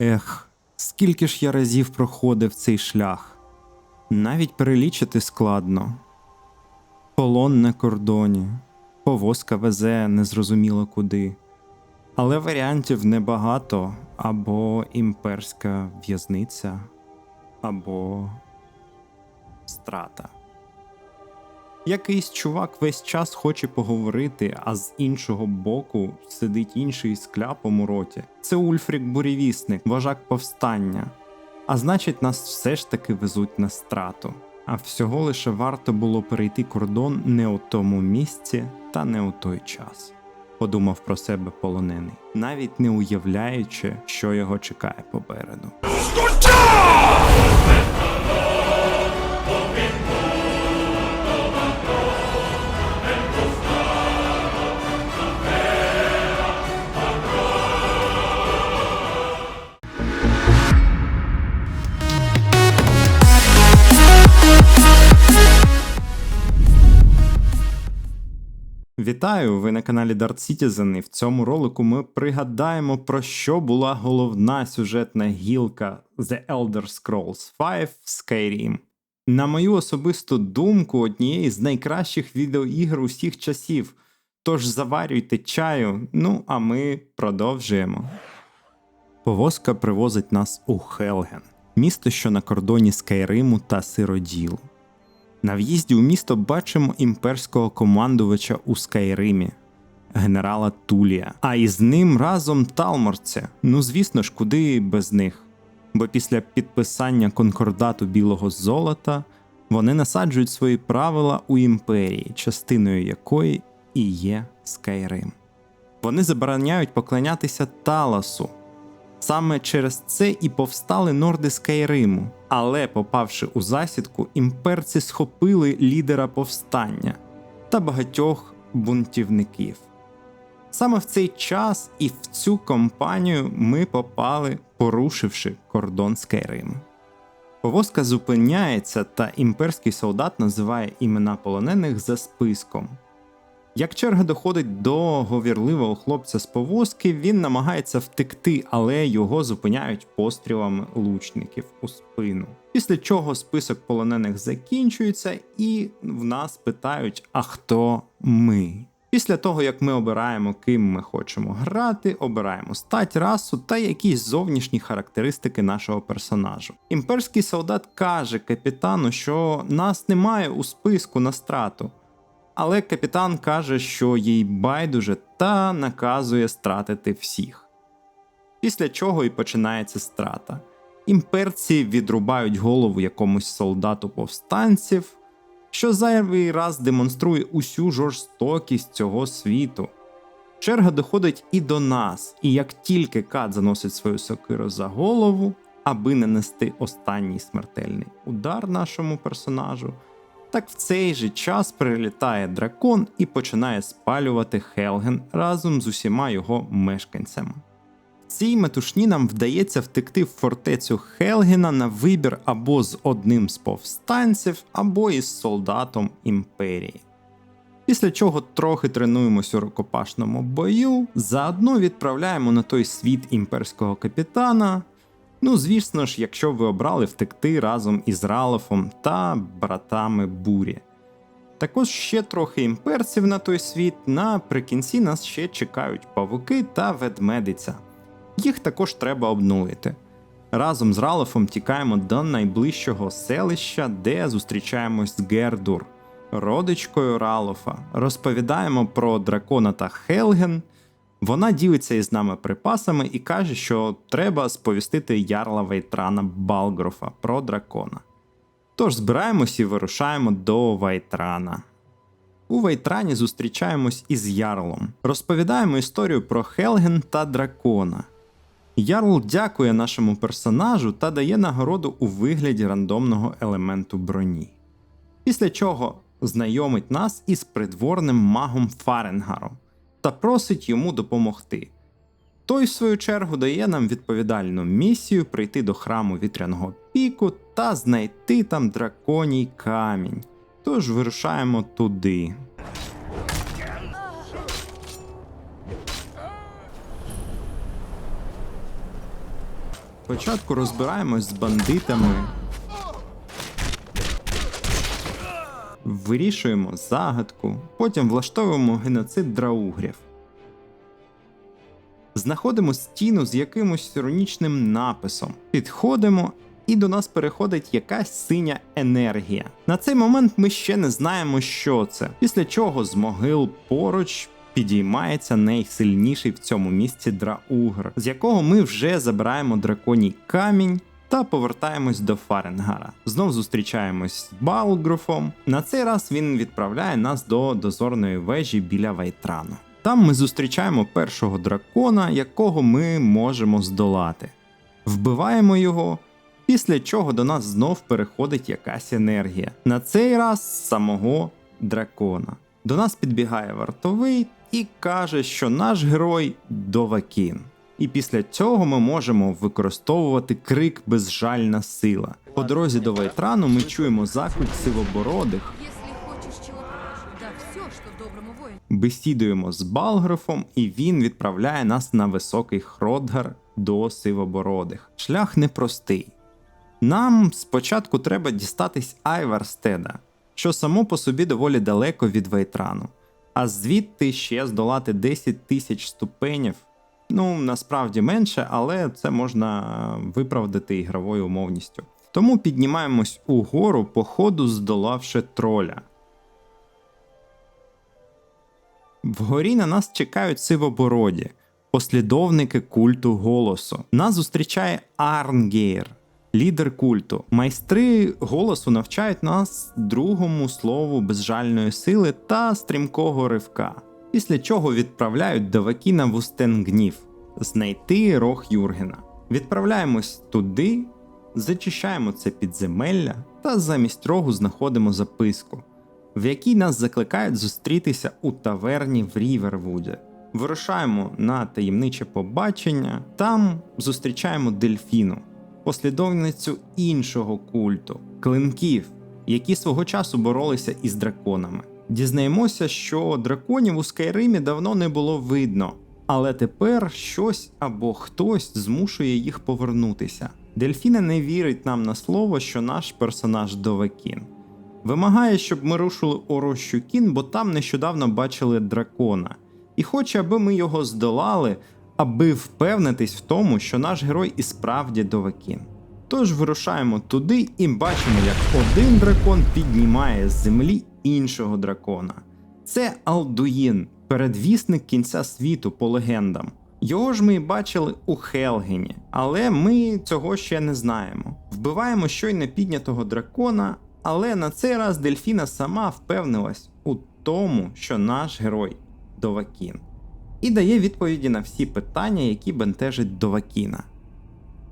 Ех, скільки ж я разів проходив цей шлях. Навіть перелічити складно. Полон на кордоні, повозка везе незрозуміло куди. Але варіантів небагато або імперська в'язниця, або страта. Якийсь чувак весь час хоче поговорити, а з іншого боку сидить інший з кляпом у роті. Це Ульфрік Бурєвісник, вожак повстання. А значить, нас все ж таки везуть на страту. А всього лише варто було перейти кордон не у тому місці та не у той час. Подумав про себе полонений, навіть не уявляючи, що його чекає попереду. Вітаю! Ви на каналі Dart Citizen і в цьому ролику ми пригадаємо про що була головна сюжетна гілка The Elder Scrolls 5 Skyrim. На мою особисту думку, однієї з найкращих відеоігр усіх часів. Тож заварюйте чаю, ну а ми продовжуємо. Повозка привозить нас у Хелген, місто, що на кордоні Скайриму та Сироділу. На в'їзді у місто бачимо імперського командувача у Скайримі, генерала Тулія, а із ним разом Талморця. Ну звісно ж, куди без них. Бо після підписання конкордату білого золота вони насаджують свої правила у імперії, частиною якої і є Скайрим. Вони забороняють поклонятися Таласу, Саме через це і повстали норди Скайриму, але, попавши у засідку, імперці схопили лідера повстання та багатьох бунтівників. Саме в цей час і в цю компанію ми попали, порушивши кордон Скайриму. Повозка зупиняється, та імперський солдат називає імена полонених за списком. Як черга доходить до говірливого хлопця з повозки, він намагається втекти, але його зупиняють пострілами лучників у спину. Після чого список полонених закінчується, і в нас питають: а хто ми? Після того, як ми обираємо, ким ми хочемо грати, обираємо стать, расу та якісь зовнішні характеристики нашого персонажу. Імперський солдат каже капітану, що нас немає у списку на страту. Але капітан каже, що їй байдуже та наказує стратити всіх. Після чого і починається страта. Імперці відрубають голову якомусь солдату повстанців, що зайвий раз демонструє усю жорстокість цього світу. Черга доходить і до нас, і як тільки кат заносить свою сокиру за голову, аби нанести останній смертельний удар нашому персонажу. Так в цей же час прилітає дракон і починає спалювати Хелген разом з усіма його мешканцями. Цій метушні нам вдається втекти в фортецю Хелгена на вибір або з одним з повстанців, або із солдатом імперії. Після чого трохи тренуємось у рукопашному бою, заодно відправляємо на той світ імперського капітана. Ну, звісно ж, якщо ви обрали втекти разом із Ралофом та братами Бурі. Також ще трохи імперців на той світ, наприкінці нас ще чекають павуки та ведмедиця. Їх також треба обнулити. Разом з Ралофом тікаємо до найближчого селища, де зустрічаємось з Гердур, родичкою Ралофа, розповідаємо про дракона та Хелген. Вона ділиться із нами припасами і каже, що треба сповістити ярла Вайтрана Балгрофа про дракона. Тож збираємось і вирушаємо до Вайтрана. У Вайтрані зустрічаємось із Ярлом, розповідаємо історію про Хелген та дракона. Ярл дякує нашому персонажу та дає нагороду у вигляді рандомного елементу броні. Після чого знайомить нас із придворним магом Фаренгаром та просить йому допомогти. Той, в свою чергу, дає нам відповідальну місію прийти до храму вітряного піку та знайти там драконій камінь. Тож вирушаємо туди. Спочатку розбираємось з бандитами. Вирішуємо загадку, потім влаштовуємо геноцид драугрів. Знаходимо стіну з якимось іронічним написом, підходимо, і до нас переходить якась синя енергія. На цей момент ми ще не знаємо, що це, після чого з могил поруч підіймається найсильніший в цьому місці драугр, з якого ми вже забираємо драконій камінь. Та повертаємось до Фаренгара. Знов зустрічаємось з Балгруфом. На цей раз він відправляє нас до дозорної вежі біля Вайтрану. Там ми зустрічаємо першого дракона, якого ми можемо здолати. Вбиваємо його, після чого до нас знов переходить якась енергія. На цей раз самого дракона. До нас підбігає вартовий і каже, що наш герой Довакін. І після цього ми можемо використовувати крик безжальна сила. По дорозі до Вайтрану ми чуємо заклик сивобородих, бесідуємо з Балграфом, і він відправляє нас на високий Хродгар до сивобородих. Шлях непростий. Нам спочатку треба дістатись Айварстеда, що само по собі доволі далеко від Вейтрану, а звідти ще здолати 10 тисяч ступенів. Ну, насправді менше, але це можна виправдати ігровою умовністю. Тому піднімаємось угору, по ходу здолавши троля. Вгорі на нас чекають сивобороді, послідовники культу голосу. Нас зустрічає Арнгейр, лідер культу. Майстри голосу навчають нас другому слову безжальної сили та стрімкого ривка, після чого відправляють Давакіна в Устенгнів знайти рог Юргена. Відправляємось туди, зачищаємо це підземелля та замість рогу знаходимо записку в якій нас закликають зустрітися у таверні в Рівервуді. Вирушаємо на таємниче побачення, там зустрічаємо дельфіну, послідовницю іншого культу, клинків, які свого часу боролися із драконами. Дізнаємося, що драконів у Скайримі давно не було видно, але тепер щось або хтось змушує їх повернутися. Дельфіна не вірить нам на слово, що наш персонаж Довекін. Вимагає, щоб ми рушили у рощу кін, бо там нещодавно бачили дракона, і хоче, аби ми його здолали, аби впевнитись в тому, що наш герой і справді довакін. Тож вирушаємо туди і бачимо, як один дракон піднімає з землі іншого дракона. Це Алдуїн, передвісник кінця світу по легендам. Його ж ми бачили у Хелгені, але ми цього ще не знаємо. Вбиваємо щойно піднятого дракона, але на цей раз Дельфіна сама впевнилась у тому, що наш герой Довакін, і дає відповіді на всі питання, які бентежать Довакіна.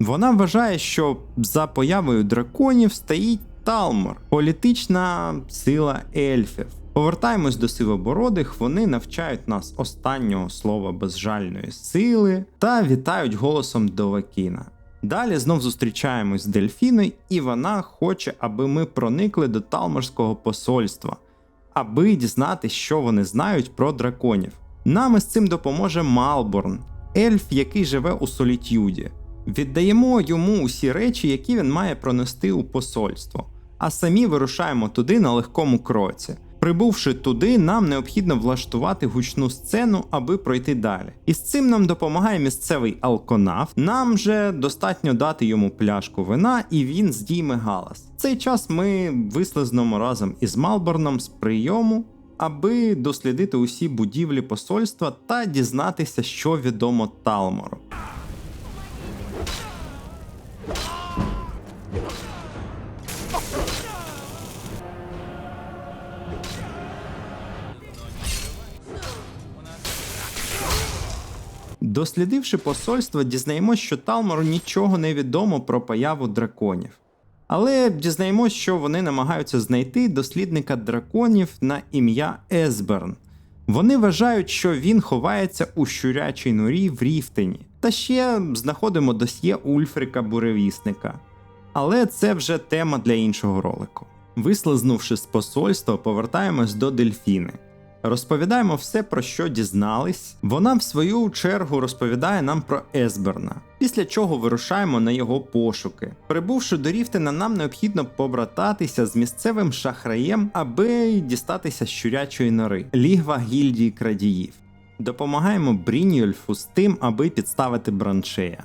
Вона вважає, що за появою драконів стоїть Талмор, політична сила ельфів. Повертаємось до сивобородих, вони навчають нас останнього слова безжальної сили та вітають голосом Довакіна. Далі знов зустрічаємось з Дельфіною, і вона хоче, аби ми проникли до Талморського посольства, аби дізнатися, що вони знають про драконів. Нам із цим допоможе Малборн, ельф, який живе у Солітюді. Віддаємо йому усі речі, які він має пронести у посольство, а самі вирушаємо туди на легкому кроці. Прибувши туди, нам необхідно влаштувати гучну сцену, аби пройти далі. І з цим нам допомагає місцевий алконавт. Нам же достатньо дати йому пляшку вина, і він здійме галас. Цей час ми вислизнемо разом із Малборном з прийому, аби дослідити усі будівлі посольства та дізнатися, що відомо Талмору. Дослідивши посольство, дізнаємось, що Талмору нічого не відомо про появу драконів. Але дізнаємось, що вони намагаються знайти дослідника драконів на ім'я Есберн. Вони вважають, що він ховається у щурячій норі в Ріфтені, та ще знаходимо досьє Ульфрика Буревісника. Але це вже тема для іншого ролику. Вислизнувши з посольства, повертаємось до Дельфіни. Розповідаємо все, про що дізнались. Вона, в свою чергу, розповідає нам про Есберна, після чого вирушаємо на його пошуки. Прибувши до Ріфтена, нам необхідно побрататися з місцевим шахраєм, аби дістатися щурячої нори, лігва гільдії крадіїв. Допомагаємо Бріньольфу з тим, аби підставити браншея.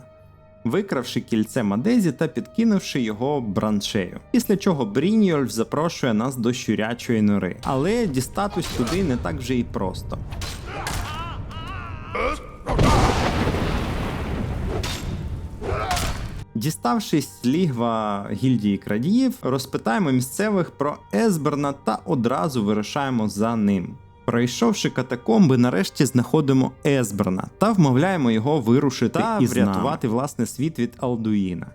Викравши кільце Мадезі та підкинувши його браншею. Після чого Бріньольф запрошує нас до щурячої нори. Але дістатись туди не так вже і просто. Діставшись з лігва гільдії крадіїв, розпитаємо місцевих про Есберна та одразу вирушаємо за ним. Пройшовши катакомби, нарешті знаходимо Есберна та вмовляємо його вирушити Та і врятувати, врятувати власне світ від Алдуїна.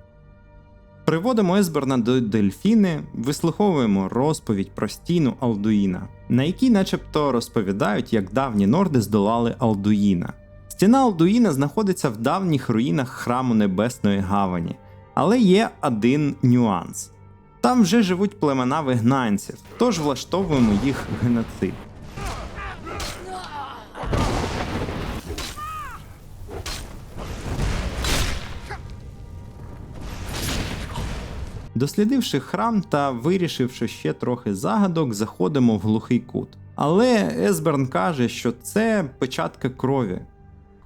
Приводимо Есберна до Дельфіни, вислуховуємо розповідь про стіну Алдуїна, на якій начебто розповідають, як давні норди здолали Алдуїна. Стіна Алдуїна знаходиться в давніх руїнах храму Небесної Гавані, але є один нюанс. Там вже живуть племена вигнанців, тож влаштовуємо їх геноцид. Дослідивши храм та вирішивши ще трохи загадок, заходимо в глухий кут. Але Есберн каже, що це печатка крові.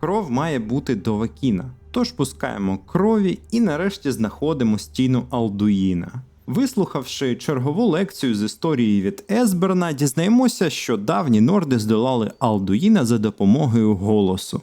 Кров має бути до Вакіна. Тож пускаємо крові і нарешті знаходимо стіну Алдуїна. Вислухавши чергову лекцію з історії від Есберна, дізнаємося, що давні норди здолали Алдуїна за допомогою голосу,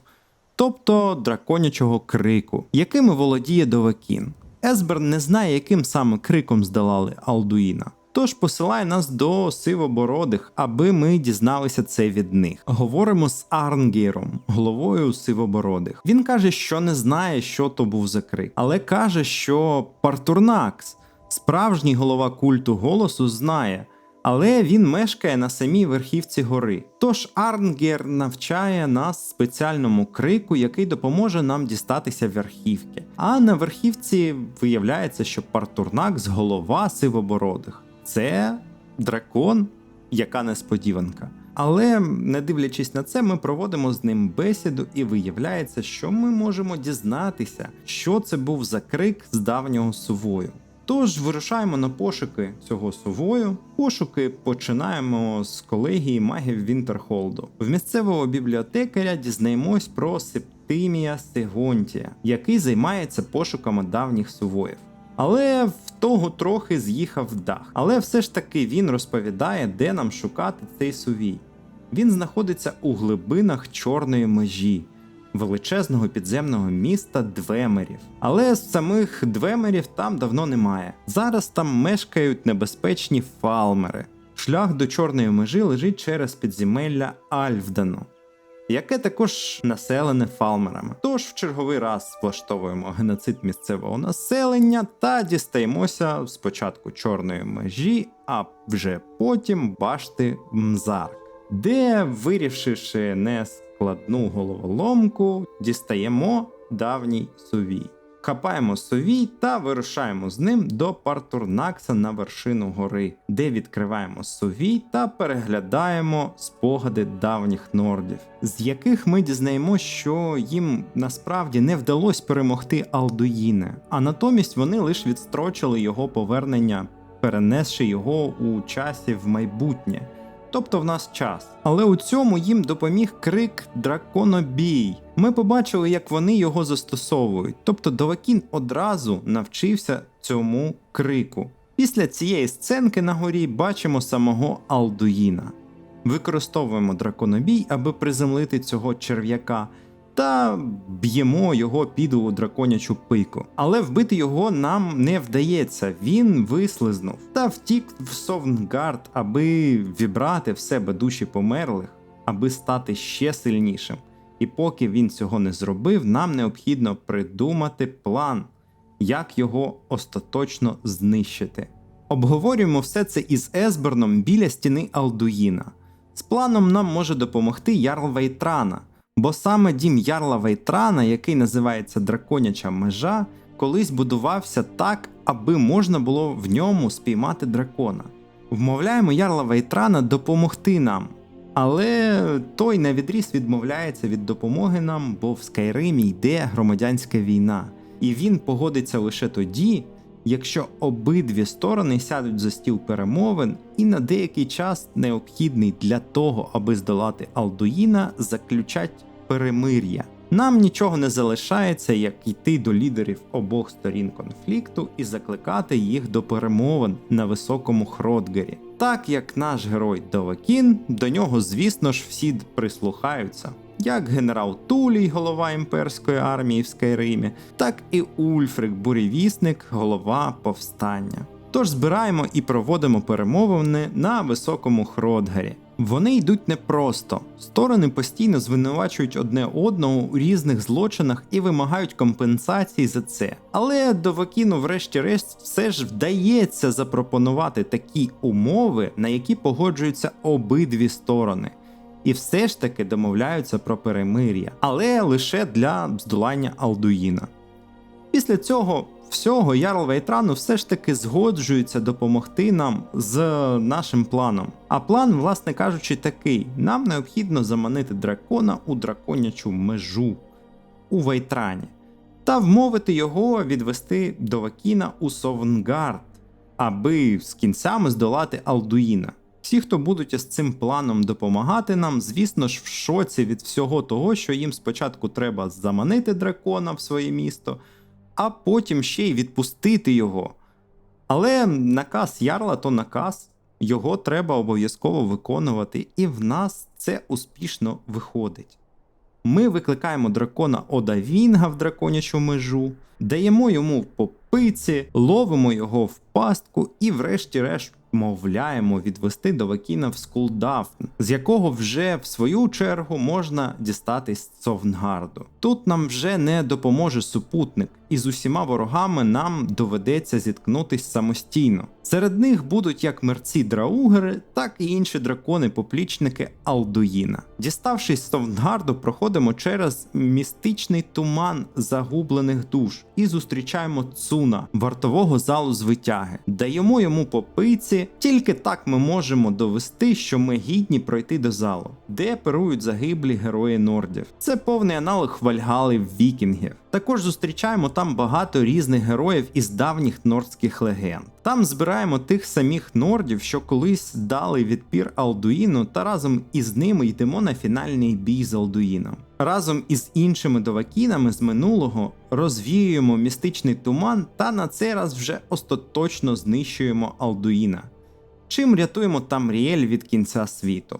тобто драконячого крику, якими володіє Довакін. Есберн не знає, яким саме криком здолали Алдуїна. Тож посилає нас до сивобородих, аби ми дізналися це від них. Говоримо з Арнгіром, головою сивобородих. Він каже, що не знає, що то був за крик, але каже, що Партурнакс, справжній голова культу голосу, знає. Але він мешкає на самій верхівці гори. Тож Арнгер навчає нас спеціальному крику, який допоможе нам дістатися верхівки. А на верхівці виявляється, що Партурнакс голова сивобородих. Це дракон, яка несподіванка. Але не дивлячись на це, ми проводимо з ним бесіду, і виявляється, що ми можемо дізнатися, що це був за крик з давнього сувою. Тож вирушаємо на пошуки цього сувою. Пошуки починаємо з колегії магів Вінтерхолду. В місцевого бібліотекаря дізнаємось про Септимія Сегонтія, який займається пошуками давніх сувоїв. Але в того трохи з'їхав дах. Але все ж таки він розповідає, де нам шукати цей сувій. Він знаходиться у глибинах чорної межі, величезного підземного міста Двемерів. Але самих Двемерів там давно немає. Зараз там мешкають небезпечні фалмери. Шлях до чорної межі лежить через підземелля Альфдану. Яке також населене фалмерами. Тож в черговий раз влаштовуємо геноцид місцевого населення та дістаємося спочатку чорної межі, а вже потім башти Мзарк, де, вирішивши нескладну головоломку, дістаємо давній сувій. Хапаємо совій та вирушаємо з ним до Партурнакса на вершину гори, де відкриваємо совій та переглядаємо спогади давніх нордів, з яких ми дізнаємося, що їм насправді не вдалося перемогти Алдуїне, а натомість вони лише відстрочили його повернення, перенесши його у часі в майбутнє. Тобто в нас час. Але у цьому їм допоміг крик Драконобій. Ми побачили, як вони його застосовують. Тобто Довакін одразу навчився цьому крику. Після цієї сценки на горі бачимо самого Алдуїна. Використовуємо драконобій, аби приземлити цього черв'яка. Та б'ємо його під у драконячу пику. Але вбити його нам не вдається, він вислизнув та втік в Совнгард, аби вібрати в себе душі померлих, аби стати ще сильнішим. І поки він цього не зробив, нам необхідно придумати план, як його остаточно знищити. Обговорюємо все це із Есберном біля стіни Алдуїна. З планом нам може допомогти Ярл Вейтрана, бо саме дім Ярла Вейтрана, який називається Драконяча межа, колись будувався так, аби можна було в ньому спіймати дракона. Вмовляємо Ярла Вейтрана допомогти нам. Але той на відріз відмовляється від допомоги нам, бо в Скайримі йде громадянська війна, і він погодиться лише тоді, якщо обидві сторони сядуть за стіл перемовин і на деякий час необхідний для того, аби здолати Алдуїна, заключать перемир'я. Нам нічого не залишається, як йти до лідерів обох сторін конфлікту і закликати їх до перемовин на високому Хродгері. Так як наш герой Довакін, до нього, звісно ж, всі прислухаються. Як генерал Тулій, голова імперської армії в Скайримі, так і Ульфрик, бурєвісник, голова повстання. Тож збираємо і проводимо перемовини на високому Хродгарі. Вони йдуть непросто. Сторони постійно звинувачують одне одного у різних злочинах і вимагають компенсації за це. Але Довакіну, врешті-решт, все ж вдається запропонувати такі умови, на які погоджуються обидві сторони. І все ж таки домовляються про перемир'я, але лише для здолання Алдуїна. Після цього всього Ярл Вейтрану все ж таки згоджується допомогти нам з нашим планом. А план, власне кажучи, такий: нам необхідно заманити дракона у драконячу межу у Вейтрані та вмовити його відвести до Вакіна у Совнгард, аби з кінцями здолати Алдуїна. Всі, хто будуть з цим планом допомагати нам, звісно ж, в шоці від всього того, що їм спочатку треба заманити дракона в своє місто, а потім ще й відпустити його. Але наказ ярла то наказ, його треба обов'язково виконувати, і в нас це успішно виходить. Ми викликаємо дракона Ода Вінга в драконячу межу, даємо йому по пиці, ловимо його в пастку і, врешті-решт, мовляємо відвести до Вакіна в Скулдафн, з якого вже в свою чергу можна дістатись Совнгарду. Тут нам вже не допоможе супутник, і з усіма ворогами нам доведеться зіткнутись самостійно. Серед них будуть як мерці Драугери, так і інші дракони-поплічники Алдуїна. Діставшись з Совнгарду, проходимо через містичний туман загублених душ і зустрічаємо Цуна, вартового залу з витяги. Даємо йому по пиці, тільки так ми можемо довести, що ми гідні пройти до залу, де оперують загиблі герої Нордів. Це повний аналог Вальгали вікінгів. Також зустрічаємо там багато різних героїв із давніх нордських легенд. Там збираємо тих самих нордів, що колись дали відпір Алдуїну, та разом із ними йдемо на фінальний бій з Алдуїном. Разом із іншими довакінами з минулого розвіюємо містичний туман та на цей раз вже остаточно знищуємо Алдуїна, чим рятуємо Тамріель від кінця світу.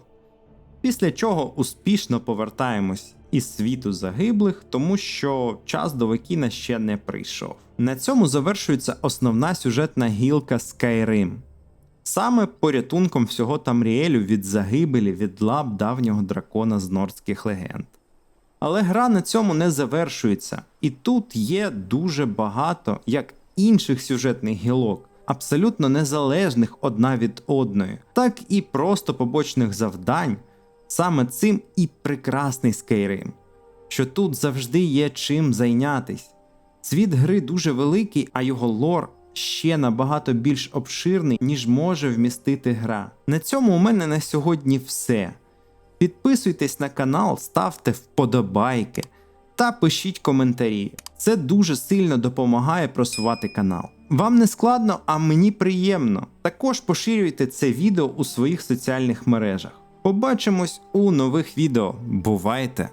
Після чого успішно повертаємось із світу загиблих, тому що час до Векіна ще не прийшов. На цьому завершується основна сюжетна гілка Skyrim. Саме порятунком всього Тамріелю від загибелі від лап давнього дракона з нордських легенд. Але гра на цьому не завершується, і тут є дуже багато як інших сюжетних гілок, абсолютно незалежних одна від одної, так і просто побочних завдань. Саме цим і прекрасний Skyrim, що тут завжди є чим зайнятись. Світ гри дуже великий, а його лор ще набагато більш обширний, ніж може вмістити гра. На цьому у мене на сьогодні все. Підписуйтесь на канал, ставте вподобайки та пишіть коментарі. Це дуже сильно допомагає просувати канал. Вам не складно, а мені приємно. Також поширюйте це відео у своїх соціальних мережах. Побачимось у нових відео. Бувайте!